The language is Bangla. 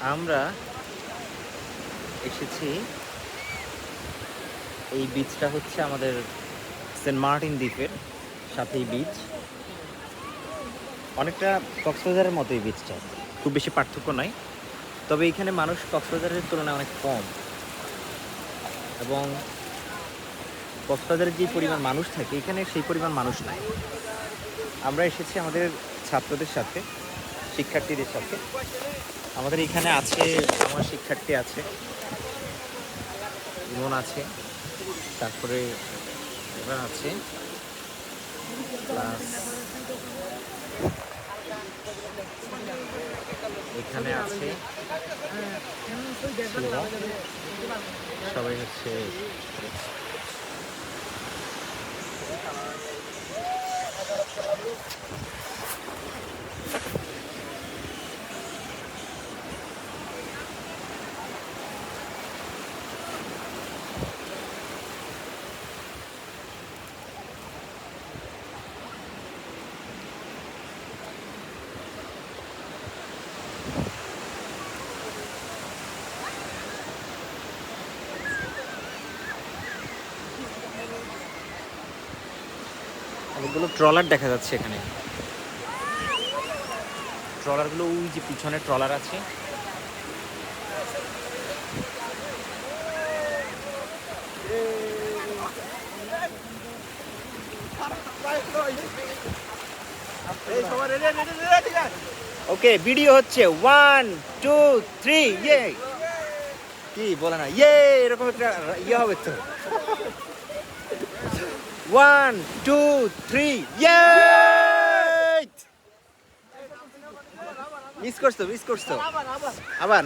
আমরা এসেছি। এই বীজটা হচ্ছে আমাদের সেন্ট মার্টিন দ্বীপের সাথেই বীজ অনেকটা কক্সবাজারের মতো এই বীজটা খুব বেশি পার্থক্য নাই। তবে এখানে মানুষ কক্সবাজারের তুলনায় অনেক কম। এবং কক্সবাজারের যে পরিমাণ মানুষ থাকে, এখানে সেই পরিমাণ মানুষ নাই। আমরা এসেছি আমাদের ছাত্রদের সাথে। শিক্ষার্থীদের সাথে। আমাদের এখানে আছে, আমার শিক্ষার্থী আছে, ইমন আছে, তারপরে এবার আছে প্লাস এখানে আছে সবাই হচ্ছে অনেকগুলো ট্রলার দেখা যাচ্ছে এখানে। ট্রলারগুলো, ওই যে পিছনে ট্রলার আছে। ওকে ভিডিও হচ্ছে ওয়ান টু থ্রি ইয়ে কি বলে না ইয়ে এরকম একটা ইয়ে হবে তো। ওয়ান টু থ্রি ইয়ে মিস করছ মিস করছ। আবার।